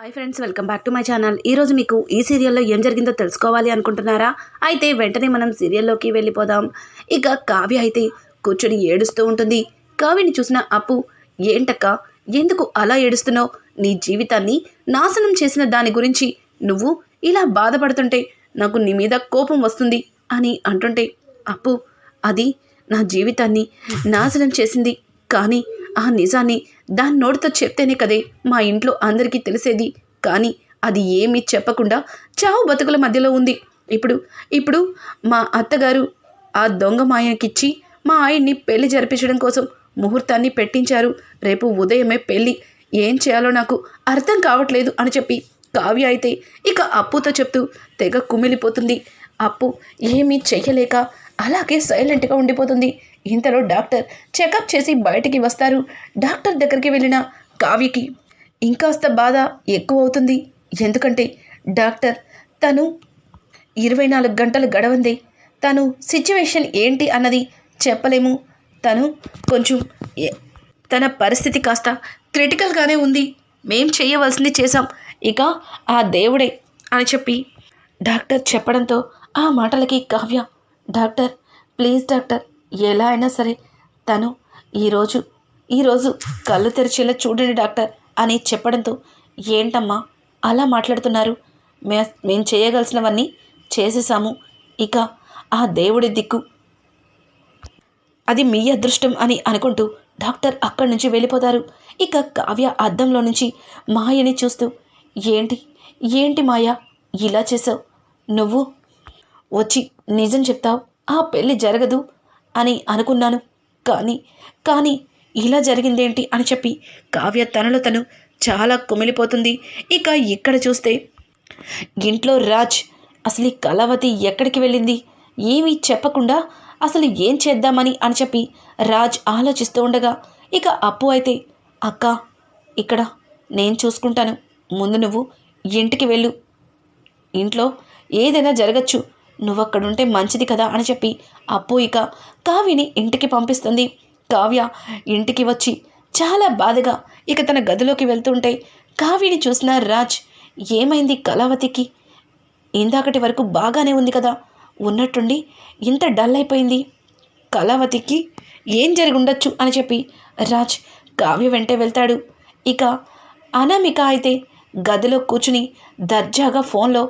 Hi friends welcome back to my channel. ఈరోజు మీకు ఈ సీరియల్లో ఏం జరిగిందో తెలుసుకోవాలి అనుకుంటున్నారా? అయితే వెంటనే మనం సీరియల్లోకి వెళ్ళిపోదాం. ఇక కావ్య అయితే కూర్చొని ఏడుస్తూ ఉంటుంది. కావ్యని చూసిన అప్పు ఏంటక్క ఎందుకు అలా ఏడుస్తున్నావు? నీ జీవితాన్ని నాశనం చేసిన దాని గురించి నువ్వు ఇలా బాధపడుతుంటే నాకు నీ మీద కోపం వస్తుంది అని అంటుంటే అప్పు అది నా జీవితాన్ని నాశనం చేసింది. కానీ ఆ నిజాన్ని దాని నోటితో చెప్తేనే కదే మా ఇంట్లో అందరికీ తెలిసేది. కానీ అది ఏమీ చెప్పకుండా చావు బతుకుల మధ్యలో ఉంది. ఇప్పుడు ఇప్పుడు మా అత్తగారు ఆ దొంగ మాయకిచ్చి మా ఆయన్ని పెళ్ళి జరిపించడం కోసం ముహూర్తాన్ని పెట్టించారు. రేపు ఉదయమే పెళ్ళి ఏం చేయాలో నాకు అర్థం కావట్లేదు అని చెప్పి కావ్య అయితే ఇక అప్పుతో చెప్తూ తెగ కుమిలిపోతుంది. అప్పు ఏమీ చెయ్యలేక అలాగే సైలెంట్గా ఉండిపోతుంది. ఇంతలో డాక్టర్ చెకప్ చేసి బయటికి వస్తారు. డాక్టర్ దగ్గరికి వెళ్ళిన కావ్యకి ఇంకాస్త బాధ ఎక్కువ అవుతుంది ఎందుకంటే డాక్టర్ తను ఇరవై నాలుగు గంటలు గడవందే. తను సిచ్యువేషన్ ఏంటి అన్నది చెప్పలేము. తను కొంచెం తన పరిస్థితి కాస్త క్రిటికల్గానే ఉంది. మేం చేయవలసింది చేశాం. ఇక ఆ దేవుడే అని చెప్పి డాక్టర్ చెప్పడంతో ఆ మాటలకి కావ్య డాక్టర్ ప్లీజ్ డాక్టర్ ఎలా అయినా సరే తను ఈరోజు ఈరోజు కళ్ళు తెరిచేలా చూడండి డాక్టర్ అని చెప్పడంతో ఏంటమ్మా అలా మాట్లాడుతున్నారు? మే మేము చేయగలసినవన్నీ చేసేసాము ఇక ఆ దేవుడి దిక్కు అది మీ అదృష్టం అని అనుకుంటూ డాక్టర్ అక్కడి నుంచి వెళ్ళిపోతారు. ఇక కావ్య అద్దంలో నుంచి మాయని చూస్తూ ఏంటి ఏంటి మాయ? ఇలా చేసావు నువ్వు వచ్చి నిజం చెప్తావు? ఆ పెళ్ళి జరగదు అని అనుకున్నాను. కానీ కానీ ఇలా జరిగిందేంటి అని చెప్పి కావ్య తనలో తను చాలా కుమిలిపోతుంది. ఇక ఇక్కడ చూస్తే ఇంట్లో రాజ్ అసలు ఈ కళావతి ఎక్కడికి వెళ్ళింది? ఏమీ చెప్పకుండా అసలు ఏం చేద్దామని అని చెప్పి రాజ్ ఆలోచిస్తూ ఉండగా ఇక అప్పు అయితే అక్క ఇక్కడ నేను చూసుకుంటాను. ముందు నువ్వు ఇంటికి వెళ్ళు. ఇంట్లో ఏదైనా జరగచ్చు. నువ్వు అక్కడుంటే మంచిది కదా అని చెప్పి అప్పు ఇక కావ్యని ఇంటికి పంపిస్తుంది. కావ్య ఇంటికి వచ్చి చాలా బాధగా ఇక తన గదిలోకి వెళ్తుంటే కావ్యని చూసిన రాజ్ ఏమైంది కళావతికి? ఇందాకటి వరకు బాగానే ఉంది కదా ఉన్నట్టుండి ఇంత డల్ అయిపోయింది. కళావతికి ఏం జరిగి ఉండొచ్చు అని చెప్పి రాజ్ కావ్య వెంటే వెళ్తాడు. ఇక అనామిక అయితే గదిలో కూర్చుని దర్జాగా ఫోన్లో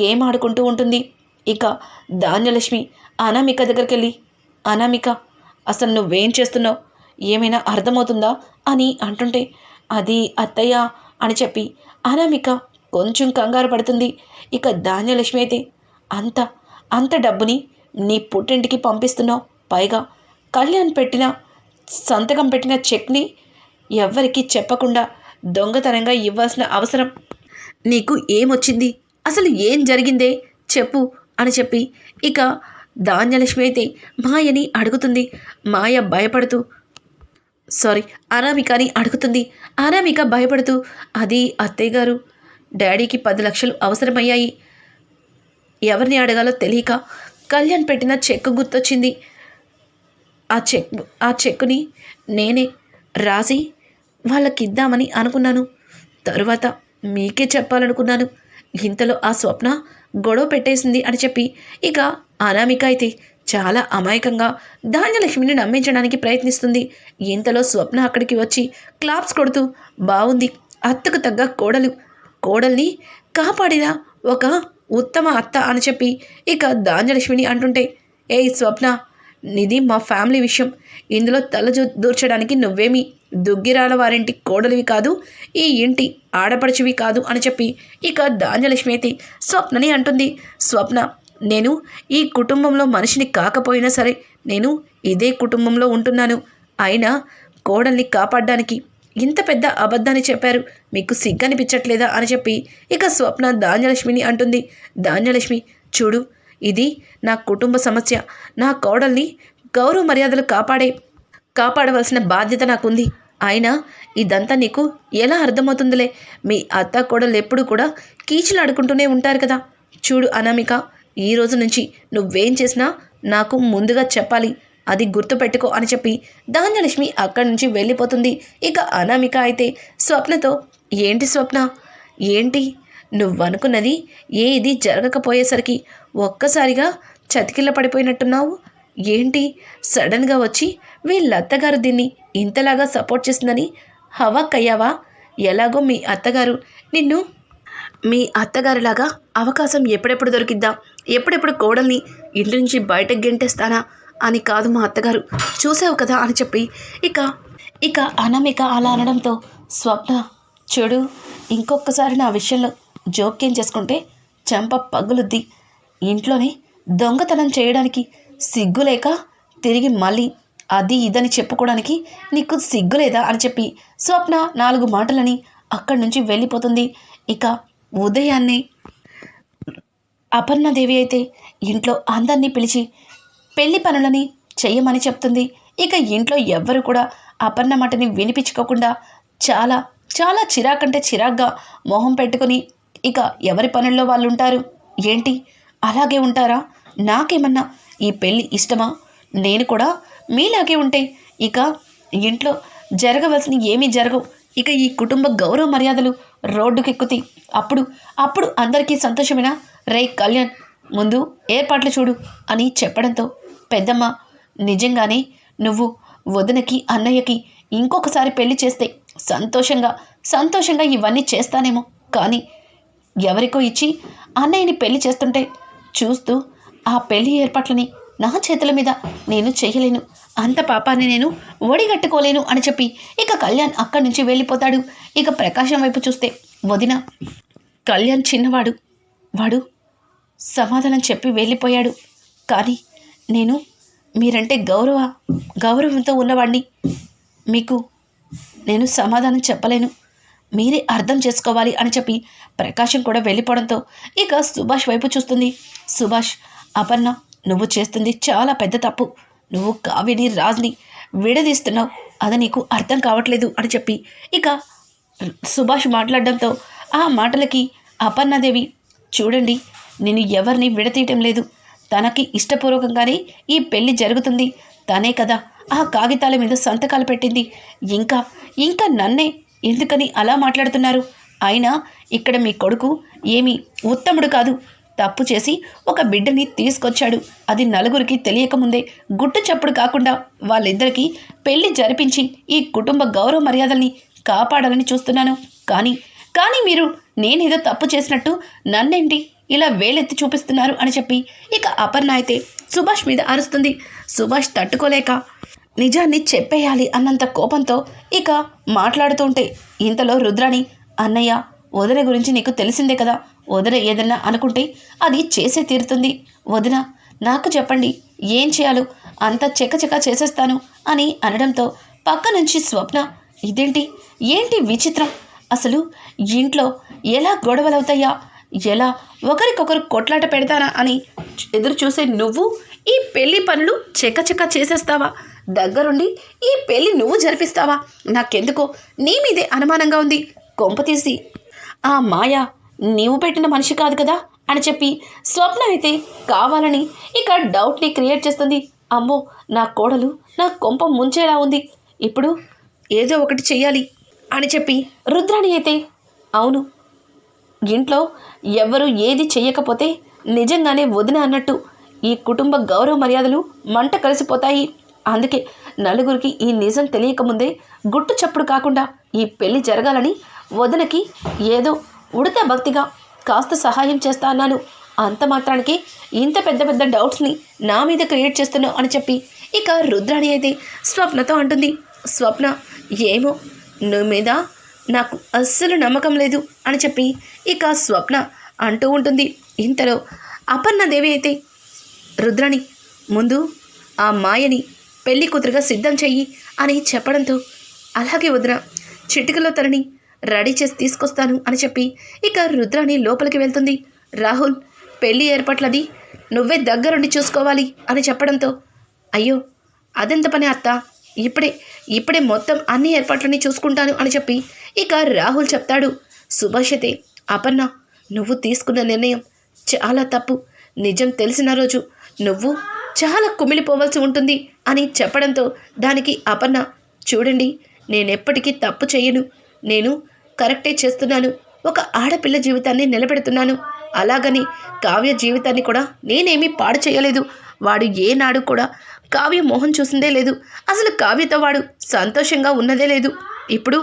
గేమ్ ఆడుకుంటూ ఉంటుంది. ఇక ధాన్యలక్ష్మి అనామిక దగ్గరికి వెళ్ళి అనామిక అసలు నువ్వేం చేస్తున్నావు? ఏమైనా అర్థమవుతుందా? అని అంటుంటే అది అత్తయ్య అని చెప్పి అనామిక కొంచెం కంగారు పడుతుంది. ఇక ధాన్యలక్ష్మి అయితే అంత అంత డబ్బుని నీ పుట్టింటికి పంపిస్తున్నావు? పైగా కళ్యాణ్ పెట్టిన సంతకం పెట్టిన చెక్ని ఎవ్వరికీ చెప్పకుండా దొంగతనంగా ఇవ్వాల్సిన అవసరం. నీకు ఏమొచ్చింది? అసలు ఏం జరిగిందే? చెప్పు. అని చెప్పి ఇక ధాన్యలక్ష్మి అయితే మాయని అడుగుతుంది. మాయ భయపడుతూ సారీ అనామికని అడుగుతుంది. అనామిక భయపడుతూ అది అత్తయ్య గారు డాడీకి పది లక్షలు అవసరమయ్యాయి. ఎవరిని అడగాలో తెలియక కళ్యాణ్ పెట్టిన చెక్ గుర్తొచ్చింది. ఆ చెక్ ఆ చెక్కుని నేనే రాసి వాళ్ళకి ఇద్దామని అనుకున్నాను. తరువాత మీకే చెప్పాలనుకున్నాను. ఇంతలో ఆ స్వప్న గొడవ పెట్టేసింది అని చెప్పి ఇక అనామిక అయితే చాలా అమాయకంగా ధాన్యలక్ష్మిని నమ్మించడానికి ప్రయత్నిస్తుంది. ఇంతలో స్వప్న అక్కడికి వచ్చి క్లాప్స్ కొడుతూ బాగుంది అత్తకు తగ్గ కోడలు. కోడల్ని కాపాడిన ఒక ఉత్తమ అత్త అని చెప్పి ఇక ధాన్యలక్ష్మిని అంటుంటే ఏయ్ స్వప్న ఇది మా ఫ్యామిలీ విషయం. ఇందులో తల దూర్చడానికి నువ్వేమి దుగ్గిరాల వారింటి కోడలివి కాదు ఈ ఇంటి ఆడపడిచివి కాదు అని చెప్పి ఇక ధాన్యలక్ష్మి అయితే స్వప్నని అంటుంది. స్వప్న నేను ఈ కుటుంబంలో మనిషిని కాకపోయినా సరే నేను ఇదే కుటుంబంలో ఉంటున్నాను. అయినా కోడల్ని కాపాడడానికి ఇంత పెద్ద అబద్ధాన్ని చెప్పారు. మీకు సిగ్గనిపించట్లేదా అని చెప్పి ఇక స్వప్న ధాన్యలక్ష్మిని అంటుంది. ధాన్యలక్ష్మి చూడు ఇది నా కుటుంబ సమస్య. నా కోడల్ని గౌరవ మర్యాదలు కాపాడే కాపాడవలసిన బాధ్యత నాకుంది. అయినా ఇదంతా నీకు ఎలా అర్థమవుతుందిలే? మీ అత్త కోడలు ఎప్పుడు కూడా కీచులాడుకుంటూనే ఉంటారు కదా. చూడు అనామిక ఈ రోజు నుంచి నువ్వేం చేసినా నాకు ముందుగా చెప్పాలి. అది గుర్తుపెట్టుకో అని చెప్పి ధాన్యలక్ష్మి అక్కడి నుంచి వెళ్ళిపోతుంది. ఇక అనామిక అయితే స్వప్నతో ఏంటి స్వప్న? ఏంటి? నువ్వనుకున్నది ఏది జరగకపోయేసరికి ఒక్కసారిగా చతికిల్ల పడిపోయినట్టున్నావు? ఏంటి? సడన్గా వచ్చి వీళ్ళ అత్తగారు దీన్ని ఇంతలాగా సపోర్ట్ చేసిందని హవాక్కయ్యావా? ఎలాగో మీ అత్తగారు నిన్ను మీ అత్తగారిలాగా అవకాశం ఎప్పుడెప్పుడు దొరికిద్దా? ఎప్పుడెప్పుడు కోడల్ని ఇంటి నుంచి బయటకు గెంటేస్తానా అని కాదు మా అత్తగారు. చూసావు కదా అని చెప్పి ఇక ఇక అనామిక అలా అనడంతో స్వప్న చెడు ఇంకొకసారి నా విషయంలో జోక్యం చేసుకుంటే చెంప పగులుద్ది. ఇంట్లోనే దొంగతనం చేయడానికి సిగ్గులేక తిరిగి మళ్ళీ అది ఇదని చెప్పుకోవడానికి నీకు సిగ్గులేదా అని చెప్పి స్వప్న నాలుగు మాటలని అక్కడి నుంచి వెళ్ళిపోతుంది. ఇక ఉదయాన్నే అపర్ణదేవి అయితే ఇంట్లో అందరినీ పిలిచి పెళ్ళి పనులని చెయ్యమని చెప్తుంది. ఇక ఇంట్లో ఎవ్వరు కూడా అపర్ణ మాటని వినిపించుకోకుండా చాలా చాలా చిరాకంటే చిరాగ్గా మొహం పెట్టుకుని ఇక ఎవరి పనుల్లో వాళ్ళు ఉంటారు ఏంటి? అలాగే ఉంటారా? నాకేమన్నా ఈ పెళ్ళి ఇష్టమా? నేను కూడా మీలాగే ఉంటే ఇక ఇంట్లో జరగవలసిన ఏమీ జరగవు. ఇక ఈ కుటుంబ గౌరవ మర్యాదలు రోడ్డుకెక్కుతాయి. అప్పుడు అప్పుడు అందరికీ సంతోషమేనా? రే కళ్యాణ్ ముందు ఏర్పాట్లు చూడు అని చెప్పడంతో పెద్దమ్మ నిజంగానే నువ్వు వదినకి అన్నయ్యకి ఇంకొకసారి పెళ్ళి చేస్తే సంతోషంగా సంతోషంగా ఇవన్నీ చేస్తానేమో. కానీ ఎవరికో ఇచ్చి అన్నయ్యని పెళ్ళి చేస్తుంటే చూస్తూ ఆ పెళ్ళి ఏర్పాట్లని నా చేతుల మీద నేను చేయలేను. అంత పాపాన్ని నేను ఒడిగట్టుకోలేను అని చెప్పి ఇక కళ్యాణ్ అక్కడి నుంచి వెళ్ళిపోతాడు. ఇక ప్రకాశం వైపు చూస్తే వదిన కళ్యాణ్ చిన్నవాడు. వాడు సమాధానం చెప్పి వెళ్ళిపోయాడు. కానీ నేను మీరంటే గౌరవ గౌరవంతో ఉన్నవాడిని మీకు నేను సమాధానం చెప్పలేను. మీరే అర్థం చేసుకోవాలి అని చెప్పి ప్రకాశం కూడా వెళ్ళిపోవడంతో ఇక సుభాష్ వైపు చూస్తుంది. సుభాష్ అపర్ణ నువ్వు చేస్తుంది చాలా పెద్ద తప్పు. నువ్వు కావ్యని రాజ్ని విడదీస్తున్నావు. అది నీకు అర్థం కావట్లేదు అని చెప్పి ఇక సుభాష్ మాట్లాడడంతో ఆ మాటలకి అపర్ణాదేవి చూడండి నేను ఎవరిని విడతీయటం లేదు. తనకి ఇష్టపూర్వకంగానే ఈ పెళ్ళి జరుగుతుంది. తనే కదా ఆ కాగితాల మీద సంతకాలు పెట్టింది. ఇంకా ఇంకా నన్నే ఎందుకని అలా మాట్లాడుతున్నారు? అయినా ఇక్కడ మీ కొడుకు ఏమీ ఉత్తముడు కాదు. తప్పు చేసి ఒక బిడ్డని తీసుకొచ్చాడు. అది నలుగురికి తెలియకముందే గుట్టు చప్పుడు కాకుండా వాళ్ళిద్దరికీ పెళ్ళి జరిపించి ఈ కుటుంబ గౌరవ మర్యాదల్ని కాపాడాలని చూస్తున్నాను. కానీ కానీ మీరు నేనేదో తప్పు చేసినట్టు నన్నేంటి ఇలా వేలెత్తి చూపిస్తున్నారు అని చెప్పి ఇక అపర్ణ అయితే సుభాష్ మీద అరుస్తుంది. సుభాష్ తట్టుకోలేక నిజాన్ని చెప్పేయాలి అన్నంత కోపంతో ఇక మాట్లాడుతుంటే ఇంతలో రుద్రాణి అన్నయ్య వదిన గురించి నీకు తెలిసిందే కదా. వదిన ఏదన్నా అనుకుంటే అది చేసే తీరుతుంది. వదిన నాకు చెప్పండి ఏం చేయాలో? అంత చెక్కచెక్క చేసేస్తాను అని అనడంతో పక్క నుంచి స్వప్న ఇదేంటి? ఏంటి విచిత్రం? అసలు ఇంట్లో ఎలా గొడవలవుతాయా? ఎలా ఒకరికొకరు కొట్లాట పెడతానా? అని ఎదురు చూసే నువ్వు ఈ పెళ్ళి పనులు చెక్కచెక్క చేసేస్తావా? దగ్గరుండి ఈ పెళ్ళి నువ్వు జరిపిస్తావా? నాకెందుకో నీ మీదే అనుమానంగా ఉంది. కొంప తీసి. ఆ మాయ నీవు పెట్టిన మనిషి కాదు కదా? అని చెప్పి స్వప్న అయితే కావాలని ఇక డౌట్ని క్రియేట్ చేస్తుంది. అమ్మో నా కోడలు నా కొంప ముంచేలా ఉంది. ఇప్పుడు ఏదో ఒకటి చెయ్యాలి అని చెప్పి రుద్రాణి అయితే అవును ఇంట్లో ఎవ్వరు ఏది చెయ్యకపోతే నిజంగానే వదిన అన్నట్టు ఈ కుటుంబ గౌరవ మర్యాదలు మంట కలిసిపోతాయి. అందుకే నలుగురికి ఈ నిజం తెలియకముందే గుట్టు చప్పుడు కాకుండా ఈ పెళ్ళి జరగాలని వదినకి ఏదో ఉడత భక్తిగా కాస్త సహాయం చేస్తా అన్నాను అంత మాత్రానికి ఇంత పెద్ద పెద్ద డౌట్స్ని నా మీద క్రియేట్ చేస్తున్నావు అని చెప్పి ఇక రుద్రాణి అయితే స్వప్నతో అంటుంది. స్వప్న ఏమో నువ్వు మీద నాకు అస్సలు నమ్మకం లేదు అని చెప్పి ఇక స్వప్న అంటూ ఉంటుంది. ఇంతలో అపర్ణదేవి అయితే రుద్రాణి ముందు ఆ మాయని పెళ్ళి కూతురుగా సిద్ధం చెయ్యి అని చెప్పడంతో అలాగే వదిన చిటికలో తనని రెడీ చేసి తీసుకొస్తాను అని చెప్పి ఇక రుద్రాణి లోపలికి వెళ్తుంది. రాహుల్ పెళ్ళి ఏర్పాట్లది నువ్వే దగ్గరుండి చూసుకోవాలి అని చెప్పడంతో అయ్యో అదెంత పని అత్త? ఇప్పుడే ఇప్పుడే మొత్తం అన్ని ఏర్పాట్లని చూసుకుంటాను అని చెప్పి ఇక రాహుల్ చెప్తాడు. సుభాషితే అపర్ణ నువ్వు తీసుకున్న నిర్ణయం చాలా తప్పు. నిజం తెలిసిన రోజు నువ్వు చాలా కుమిలిపోవలసి ఉంటుంది అని చెప్పడంతో దానికి అపర్ణ చూడండి నేనెప్పటికీ తప్పు చేయను నేను కరెక్టే చేస్తున్నాను. ఒక ఆడపిల్ల జీవితాన్ని నిలబెడుతున్నాను. అలాగని కావ్య జీవితాన్ని కూడా నేనేమీ పాడు చేయలేదు వాడు ఏనాడు కూడా కావ్య మోహన్ చూసిందే లేదు. అసలు కావ్యతో వాడు సంతోషంగా ఉన్నదే లేదు. ఇప్పుడు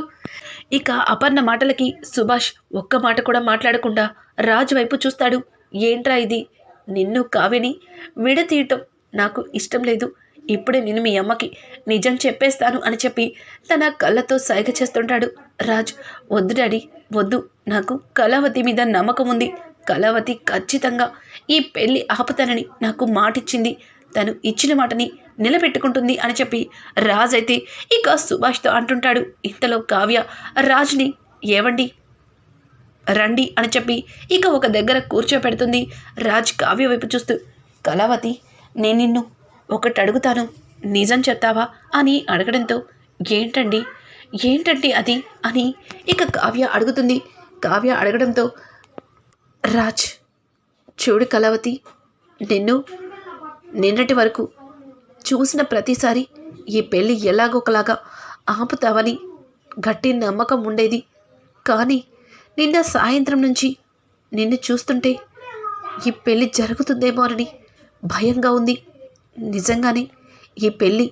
ఇక అపర్ణ మాటలకి సుభాష్ ఒక్క మాట కూడా మాట్లాడకుండా రాజు వైపు చూస్తాడు. ఏంట్రా ఇది? నిన్ను కావ్యని విడతీయటం నాకు ఇష్టం లేదు. ఇప్పుడే నేను మీ అమ్మకి నిజం చెప్పేస్తాను అని చెప్పి తన కళ్ళతో సైగ చేస్తుంటాడు. రాజ్ వద్దు డాడీ వద్దు. నాకు కళావతి మీద నమ్మకం ఉంది. కళావతి ఖచ్చితంగా ఈ పెళ్ళి ఆపుతానని నాకు మాటిచ్చింది. తను ఇచ్చిన మాటని నిలబెట్టుకుంటుంది అని చెప్పి రాజ్ అయితే ఇక సుభాష్తో అంటుంటాడు. ఇంతలో కావ్య రాజ్ని ఏవండి? రండి అని చెప్పి ఇక ఒక దగ్గర కూర్చోపెడుతుంది రాజ్ కావ్య వైపు చూస్తూ కళావతి నేను నిన్ను ఒకటి అడుగుతాను నిజం చెప్తావా అని అడగడంతో ఏంటండి? ఏంటండి అది అని ఇక కావ్య అడుగుతుంది. కావ్య అడగడంతో రాజ్ చూడు కళావతి నిన్ను నిన్నటి వరకు చూసిన ప్రతిసారి ఈ పెళ్ళి ఎలాగొకలాగా ఆపుతావని గట్టి నమ్మకం ఉండేది. కానీ నిన్న సాయంత్రం నుంచి నిన్ను చూస్తుంటే ఈ పెళ్ళి జరుగుతుందేమోనని భయంగా ఉంది. నిజంగానే ఈ పెళ్ళి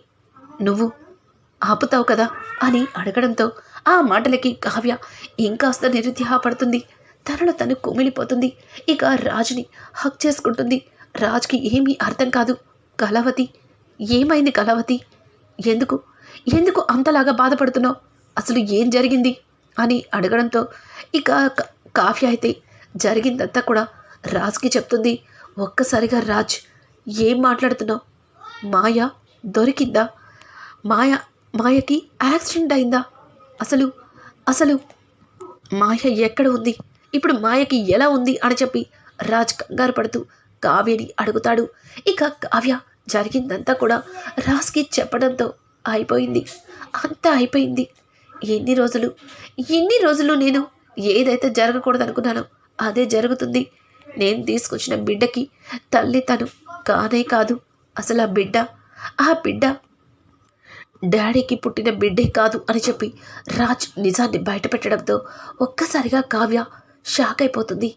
నువ్వు ఆపుతావు కదా? అని అడగడంతో ఆ మాటలకి కావ్య ఇంకాస్త నిరుత్సాహపడుతుంది తనలో తను కుమిలిపోతుంది. ఇక రాజుని హక్ చేసుకుంటుంది. రాజ్కి ఏమీ అర్థం కాదు. కళావతి ఏమైంది కళావతి? ఎందుకు? ఎందుకు అంతలాగా బాధపడుతున్నావు? అసలు ఏం జరిగింది? అని అడగడంతో ఇక కావ్య అయితే జరిగిందంతా కూడా రాజ్కి చెప్తుంది. ఒక్కసారిగా రాజ్ ఏం మాట్లాడుతున్నావు? మాయ దొరికిందా? మాయ మాయకి యాక్సిడెంట్ అయిందా? అసలు అసలు మాయ ఎక్కడ ఉంది? ఇప్పుడు మాయకి ఎలా ఉంది అని చెప్పి రాజ్ కంగారు పడుతూ కావ్యని అడుగుతాడు. ఇక కావ్య జరిగిందంతా కూడా రాజ్కి చెప్పడంతో అయిపోయింది. అంతా అయిపోయింది. ఎన్ని రోజులు ఎన్ని రోజులు నేను ఏదైతే జరగకూడదు అనుకున్నానో అదే జరుగుతుంది. నేను తీసుకొచ్చిన బిడ్డకి తల్లి తను కానే కాదు. అసలు ఆ బిడ్డ ఆ బిడ్డ డాడీకి పుట్టిన బిడ్డే కాదు అని చెప్పి రాజ్ నిజాన్ని బయటపెట్టడంతో ఒక్కసారిగా కావ్య షాక్ అయిపోతుంది.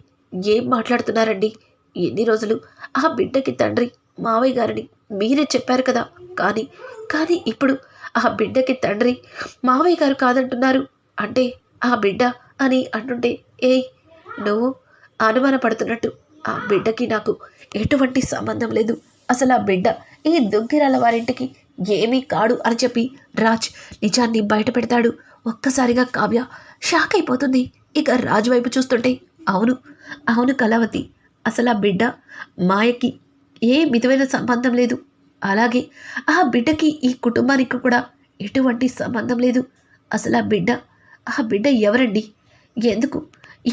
ఏం మాట్లాడుతున్నారండి? ఎన్ని రోజులు ఆ బిడ్డకి తండ్రి మావయ్య గారిని మీరే చెప్పారు కదా. కానీ కానీ ఇప్పుడు ఆ బిడ్డకి తండ్రి మావయ్య గారు కాదంటున్నారు. అంటే ఆ బిడ్డ అని అంటుంటే ఏయ్ నువ్వు అనుమానపడుతున్నట్టు ఆ బిడ్డకి నాకు ఎటువంటి సంబంధం లేదు. అసలు ఆ బిడ్డ ఈ దుగ్గిరాల వారింటికి ఏమీ కాడు అని చెప్పి రాజ్ నిజాన్ని బయట పెడతాడు. ఒక్కసారిగా కావ్య షాక్ అయిపోతుంది. ఇక రాజు వైపు చూస్తుంటే అవును అవును కళావతి అసలు ఆ బిడ్డ మాయకి ఏ విధమైన సంబంధం లేదు. అలాగే ఆ బిడ్డకి ఈ కుటుంబానికి కూడా ఎటువంటి సంబంధం లేదు. అసలు ఆ బిడ్డ ఆ బిడ్డ ఎవరండి? ఎందుకు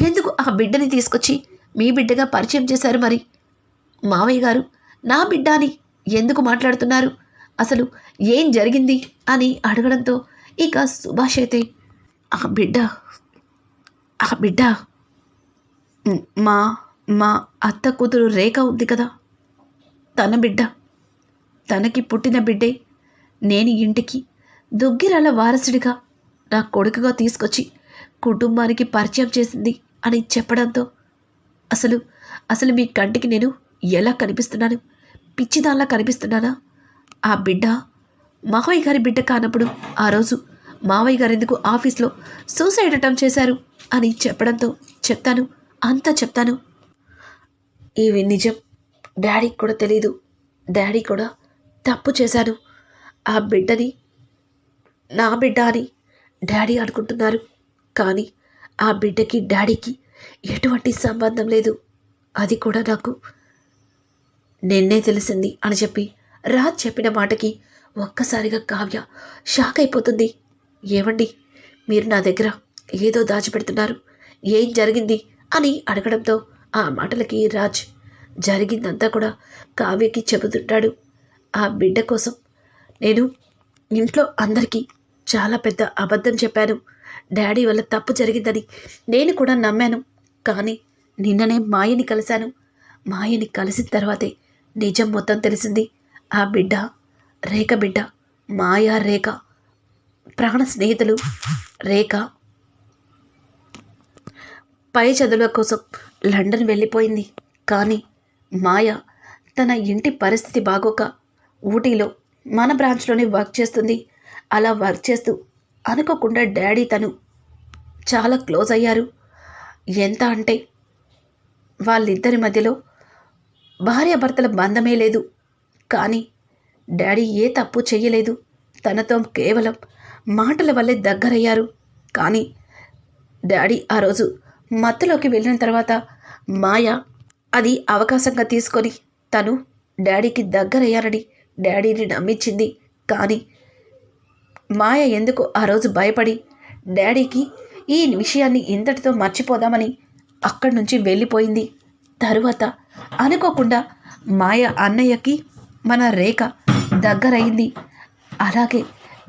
ఎందుకు ఆ బిడ్డని తీసుకొచ్చి మీ బిడ్డగా పరిచయం చేశారు మరి? మావయ్య గారు నా బిడ్డ అని ఎందుకు మాట్లాడుతున్నారు? అసలు ఏం జరిగింది? అని అడగడంతో ఇక సుభాష్ అయితే ఆ బిడ్డ ఆ బిడ్డ మా మా అత్త కూతురు రేఖ ఉంది కదా తన బిడ్డ తనకి పుట్టిన బిడ్డే నేను ఇంటికి దుగ్గిరాల వారసుడిగా నా కొడుకుగా తీసుకొచ్చి కుటుంబానికి పరిచయం చేసింది అని చెప్పడంతో అసలు అసలు మీ కంటికి నేను ఎలా కనిపిస్తున్నాను? పిచ్చిదాల్లా కనిపిస్తున్నానా? ఆ బిడ్డ? మావయ్య గారి బిడ్డ కానప్పుడు ఆ రోజు మావయ్య గారు ఎందుకు ఆఫీస్లో సూసైడ్ అటెంప్ట్ చేశారు అని చెప్పడంతో చెప్తాను అంతా చెప్తాను. ఇవి నిజం. డాడీకి కూడా తెలియదు డాడీ కూడా తప్పు చేశాను. ఆ బిడ్డని నా బిడ్డ అని డాడీ అనుకుంటున్నారు. కానీ ఆ బిడ్డకి డాడీకి ఎటువంటి సంబంధం లేదు. అది కూడా నాకు నిన్నే తెలిసింది అని చెప్పి రాజ్ చెప్పిన మాటకి ఒక్కసారిగా కావ్య షాక్ అయిపోతుంది. ఏమండి మీరు నా దగ్గర ఏదో దాచిపెడుతున్నారు ఏం జరిగింది అని అడగడంతో ఆ మాటలకి రాజ్ జరిగిందంతా కూడా కావ్యకి చెబుతుంటాడు. ఆ బిడ్డ కోసం నేను ఇంట్లో అందరికీ చాలా పెద్ద అబద్ధం చెప్పాను. డాడీ వల్ల తప్పు జరిగిందని నేను కూడా నమ్మాను. కానీ నిన్ననే మాయని కలిశాను. మాయని కలిసిన తర్వాతే నిజం మొత్తం తెలిసింది. ఆ బిడ్డ రేఖ బిడ్డ మాయా రేఖ ప్రాణ స్నేహితులు. రేఖ పై చదువుల కోసం లండన్ వెళ్ళిపోయింది. కానీ మాయ తన ఇంటి పరిస్థితి బాగోక ఊటీలో మన బ్రాంచ్లోనే వర్క్ చేస్తుంది. అలా వర్క్ చేస్తూ అనుకోకుండా డాడీ తను చాలా క్లోజ్ అయ్యారు. ఎంత అంటే వాళ్ళిద్దరి మధ్యలో భార్యాభర్తల బంధమే లేదు. కానీ డాడీ ఏ తప్పు చెయ్యలేదు. తనతో కేవలం మాటల వల్లే దగ్గరయ్యారు. కానీ డాడీ ఆ రోజు మత్తులోకి వెళ్ళిన తర్వాత మాయ అది అవకాశంగా తీసుకొని తను డాడీకి దగ్గరయ్యారని డాడీని నమ్మించింది. కానీ మాయ ఎందుకు ఆ రోజు భయపడి డాడీకి ఈ విషయాన్ని ఇంతటితో మర్చిపోదామని అక్కడి నుంచి వెళ్ళిపోయింది. తరువాత అనుకోకుండా మాయ అన్నయ్యకి మన రేఖ దగ్గరయింది అలాగే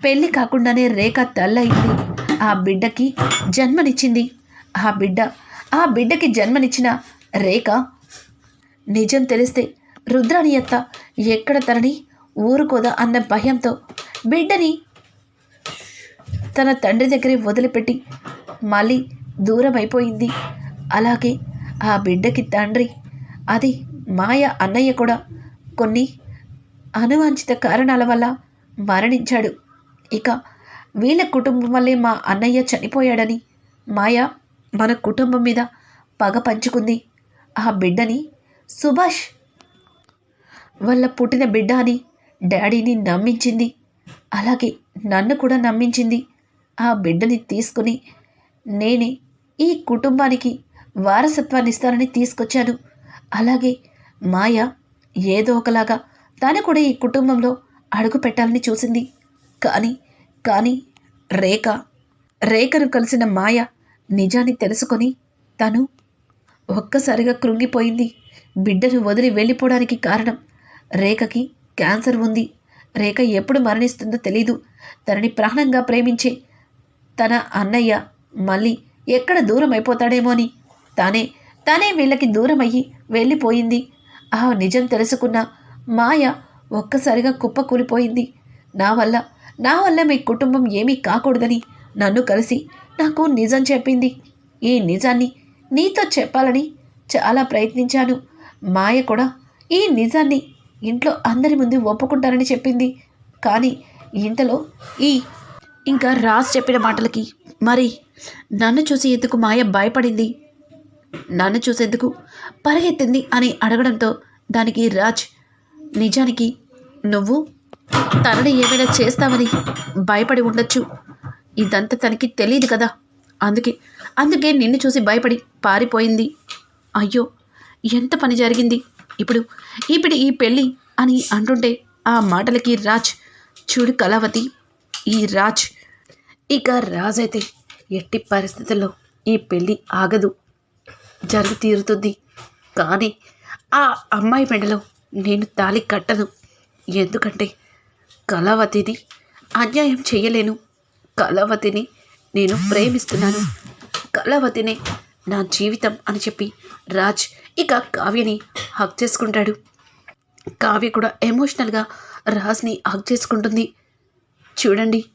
పెళ్ళి కాకుండానే రేఖ తల్లయింది. ఆ బిడ్డకి జన్మనిచ్చింది. ఆ బిడ్డ ఆ బిడ్డకి జన్మనిచ్చిన రేఖ. నిజం తెలిస్తే రుద్రాని అత్త ఎక్కడ తనని ఊరుకోదా అన్న భయంతో బిడ్డని తన తండ్రి దగ్గరే వదిలిపెట్టి మళ్ళీ దూరం అయిపోయింది అలాగే ఆ బిడ్డకి తండ్రి. అది మాయ అన్నయ్య కూడా కొన్ని అనువాంఛిత కారణాల వల్ల మరణించాడు. ఇక వీళ్ళ కుటుంబం వల్లే మా అన్నయ్య చనిపోయాడని మాయ మన కుటుంబం మీద పగ పంచుకుంది. ఆ బిడ్డని సుభాష్ వాళ్ళ పుట్టిన బిడ్డ అని డాడీని నమ్మించింది. అలాగే నన్ను కూడా నమ్మించింది. ఆ బిడ్డని తీసుకుని నేనే ఈ కుటుంబానికి వారసత్వాన్ని ఇస్తానని తీసుకొచ్చాను. అలాగే మాయ ఏదో ఒకలాగా తాను కూడా ఈ కుటుంబంలో అడుగు పెట్టాలని చూసింది. కానీ కానీ రేఖ రేఖను కలిసిన మాయ నిజాన్ని తెలుసుకొని తను ఒక్కసారిగా కృంగిపోయింది. బిడ్డను వదిలి వెళ్ళిపోవడానికి కారణం రేఖకి క్యాన్సర్ ఉంది. రేఖ ఎప్పుడు మరణిస్తుందో తెలీదు. తనని ప్రాణంగా ప్రేమించే తన అన్నయ్య మళ్ళీ ఎక్కడ దూరం అయిపోతాడేమో అని తానే తానే వీళ్ళకి దూరం అయ్యి వెళ్ళిపోయింది. ఆ నిజం తెలుసుకున్న మాయ ఒక్కసారిగా కుప్ప కూలిపోయింది. నా వల్ల నా వల్ల మీ కుటుంబం ఏమీ కాకూడదని నన్ను కలిసి నాకు నిజం చెప్పింది. ఈ నిజాన్ని నీతో చెప్పాలని చాలా ప్రయత్నించాను. మాయ కూడా ఈ నిజాన్ని ఇంట్లో అందరి ముందు ఒప్పుకుంటారని చెప్పింది. కానీ ఇంతలో ఈ ఇంకా రాజ్ చెప్పిన మాటలకి మరి నన్ను చూసి ఎందుకు మాయ భయపడింది? నన్ను చూసేందుకు పరిగెత్తింది అని అడగడంతో దానికి రాజ్ నిజానికి నువ్వు తనని ఏమైనా చేస్తావని భయపడి ఉండొచ్చు. ఇదంతా తనకి తెలియదు కదా. అందుకే అందుకే నిన్ను చూసి భయపడి పారిపోయింది. అయ్యో ఎంత పని జరిగింది. ఇప్పుడు ఇప్పుడు ఈ పెళ్ళి అని అంటుంటే ఆ మాటలకి రాజ్ చూడు కళావతి ఈ రాజ్ ఇక రాజ్ అయితే ఎట్టి పరిస్థితుల్లో ఈ పెళ్ళి ఆగదు. జరిగి తీరుతుంది. కానీ ఆ అమ్మాయి మెడలో నేను తాళి కట్టను. ఎందుకంటే కళావతిని అన్యాయం చేయలేను. కళావతిని నేను ప్రేమిస్తున్నాను. కళావతినే నా జీవితం అని చెప్పి రాజ్ ఇక కావ్యని హక్ చేసుకుంటాడు. కావ్య కూడా ఎమోషనల్గా రాజ్ని హక్ చేసుకుంటుంది. చూడండి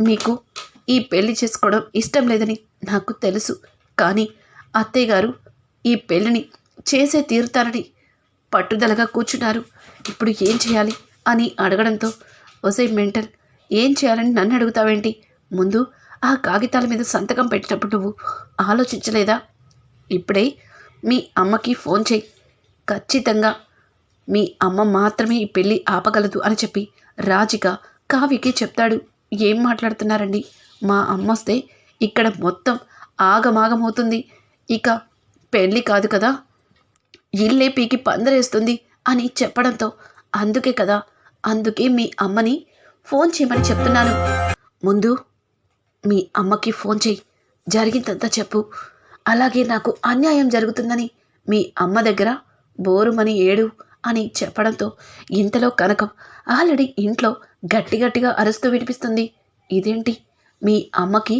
మీకు ఈ పెళ్ళి చేసుకోవడం ఇష్టం లేదని నాకు తెలుసు. కానీ అత్తయ్య గారు ఈ పెళ్ళిని చేసే తీరుతారని పట్టుదలగా కూర్చున్నారు. ఇప్పుడు ఏం చేయాలి అని అడగడంతో ఒసే మెంటల్ ఏం చేయాలని నన్ను అడుగుతావేంటి? ముందు ఆ కాగితాల మీద సంతకం పెట్టినప్పుడు నువ్వు ఆలోచించలేదా? ఇప్పుడే మీ అమ్మకి ఫోన్ చేయి. ఖచ్చితంగా మీ అమ్మ మాత్రమే ఈ పెళ్ళి ఆపగలదు అని చెప్పి రాజిక కావికి చెప్తాడు. ఏం మాట్లాడుతున్నారండి? మా అమ్మ వస్తే ఇక్కడ మొత్తం ఆగమాగమవుతుంది. ఇక పెళ్ళి కాదు కదా. ఇల్లే పీకి పందరేస్తుంది అని చెప్పడంతో అందుకే కదా అందుకే మీ అమ్మని ఫోన్ చేయమని చెప్తున్నాను. ముందు మీ అమ్మకి ఫోన్ చేయి జరిగిందంతా చెప్పు. అలాగే నాకు అన్యాయం జరుగుతుందని మీ అమ్మ దగ్గర బోరుమని ఏడు అని చెప్పడంతో ఇంతలో కనకం ఆల్రెడీ ఇంట్లో గట్టి గట్టిగా అరుస్తూ వినిపిస్తుంది. ఇదేంటి? మీ అమ్మకి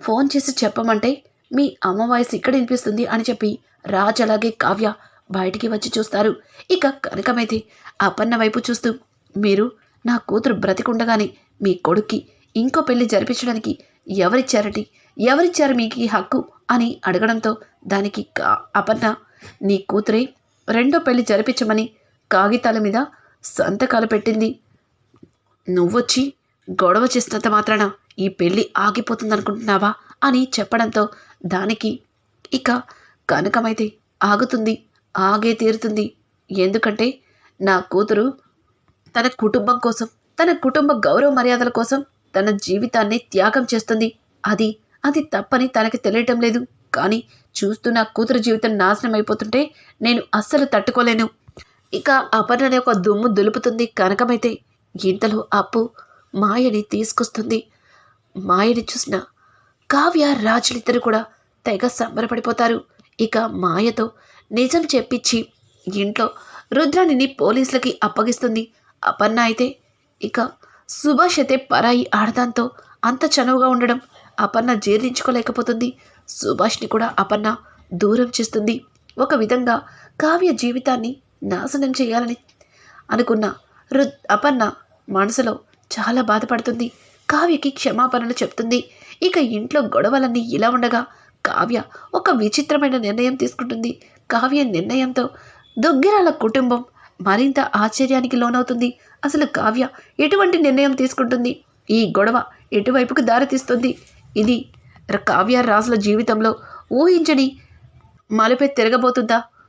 ఫోన్ చేసి చెప్పమంటే మీ అమ్మ వాయిస్ ఇక్కడ వినిపిస్తుంది అని చెప్పి రాజ్ అలాగే కావ్య బయటికి వచ్చి చూస్తారు. ఇక కనకమైతే అపన్న వైపు చూస్తూ మీరు నా కూతురు బ్రతికుండగానే మీ కొడుక్కి ఇంకో పెళ్ళి జరిపించడానికి ఎవరిచ్చారటి? ఎవరిచ్చారు మీకు ఈ హక్కు? అని అడగడంతో దానికి కా- అపర్ణ నీ కూతురే రెండో పెళ్ళి జరిపించమని కాగితాల మీద సంతకాలు పెట్టింది. నువ్వొచ్చి గొడవ చేసినంత మాత్రాన ఈ పెళ్ళి ఆగిపోతుందనుకుంటున్నావా? అని చెప్పడంతో దానికి ఇక కనకమైతే ఆగుతుంది ఆగే తీరుతుంది. ఎందుకంటే నా కూతురు తన కుటుంబం కోసం తన కుటుంబ గౌరవ మర్యాదల కోసం తన జీవితాన్ని త్యాగం చేస్తుంది. అది అది తప్పని తనకి తెలియటం లేదు. కానీ చూస్తూ నా కూతురు జీవితం నాశనం అయిపోతుంటే నేను అస్సలు తట్టుకోలేను. ఇక అపర్ణని ఒక దుమ్ము దులుపుతుంది కనకమైతే. ఇంతలో అప్పు మాయని తీసుకొస్తుంది. మాయని చూసిన కావ్య రాజులిద్దరు కూడా తెగ సంబరపడిపోతారు. ఇక మాయతో నిజం చెప్పించి ఇంట్లో రుద్రాణిని పోలీసులకి అప్పగిస్తుంది. అపర్ణ అయితే ఇక సుభాష్ అయితే పరాయి ఆడదాంతో అంత చనువుగా ఉండడం అపర్ణ జీర్ణించుకోలేకపోతుంది. సుభాష్ని కూడా అపర్ణ దూరం చేస్తుంది. ఒక విధంగా కావ్య జీవితాన్ని నాశనం చేయాలని అనుకున్న రు అపర్ణ మనసులో చాలా బాధపడుతుంది. కావ్యకి క్షమాపణలు చెప్తుంది. ఇక ఇంట్లో గొడవలన్నీ ఇలా ఉండగా కావ్య ఒక విచిత్రమైన నిర్ణయం తీసుకుంటుంది. కావ్య నిర్ణయంతో దుగ్గిరాల కుటుంబం మరింత ఆశ్చర్యానికి లోనవుతుంది. అసలు కావ్య ఎటువంటి నిర్ణయం తీసుకుంటుంది? ఈ గొడవ ఎటువైపుకు దారితీస్తుంది? ఇది కావ్య రాజుల జీవితంలో ఊహించని మలుపే తిరగబోతుందా?